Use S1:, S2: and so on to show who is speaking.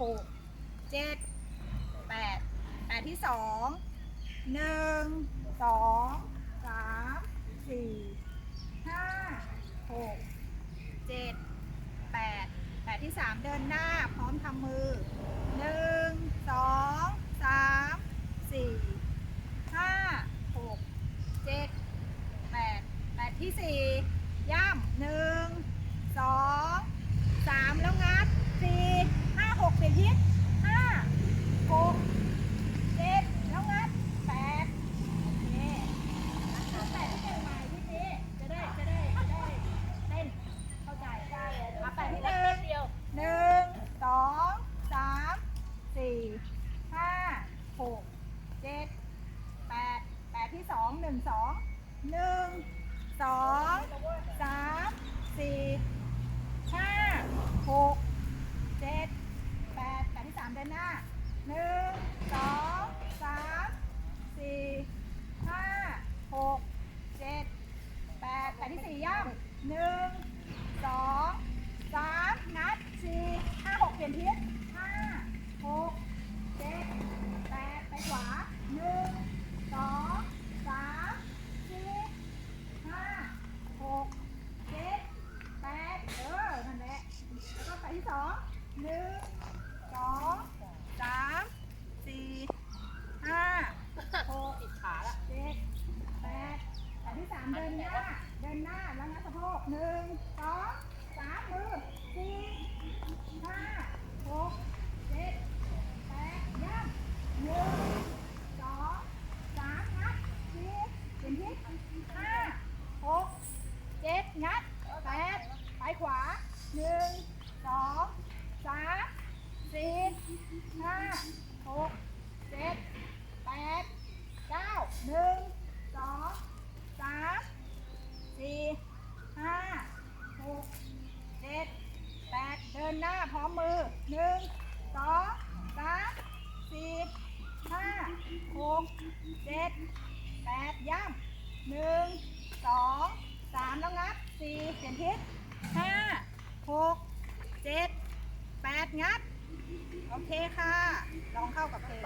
S1: หกเจ็ดแปดแปดที่สองหนึ่งสองสามสี่ห้าหกเจ็ดแปดแปดที่สามเดินหน้าพร้อมทำมือหนึ่งสองสามสี่ห้าหกเจ็ดแปดแปดที่สี่ย่ำหนึ่งสองสามแล้วงัดสี่ห้าหกเปลี่ยนทิศห้าหกเจ็ดแล้วงัดแปดโอเคงัดแปดที่เก่งใหม่ที่นี้จะได้จะได้จะได้เต้นเข้าใจมาแปดที่หนึ่ง
S2: เดียว
S1: หนึ่งสองสามสี่ห้าหกเจ็ดแปดแปดที่ สองหนึ่งสองหนึ่งสองสามสี่ห้าหกเจ็ดแปดแปดที่สามเดินหน้าหนึ่งสองสามสี่ห้าหกเจ็ดแปดแปดที่สี่ย่ำหนึ่งสองสามนัดสี่ห้าหกเปลี่ยนทิศห้าหกเจ็ดแปดไปขวาหนึ่งสองสามสี่ห้าหกเจ็ดแปดเออนั่นแหละแล้วก็ไปที่สองห นึ่งสองสามสี่ห้าหก
S2: ติดขาละ
S1: เจ็ดแปดแปดที่สามเดินหน้า เดินหน้าแล้วงัดสะโพกหนึ่งสองสามมือสี่ห้าหกเจ็ดแปดย่ำหนึ่งสองสามงัดสี่เปลี่ยนทิศห้าหกเจ็ดงัดแปดไปขวาหนึ่งสองสามสี่ห้าหกเจ็ดแปด เก้าหนึ่งสองสามสี่ห้าหกเจ็ดแปดเดินหน้าพร้อมมือ หนึ่งสองสามสี่ห้าหกเจ็ดแปดย่ำหนึ่งสองสามแล้วงัดสี่เปลี่ยนทิศห้าหกเจ็ดแปดงัด โอเคค่ะ ลองเข้ากับเพลง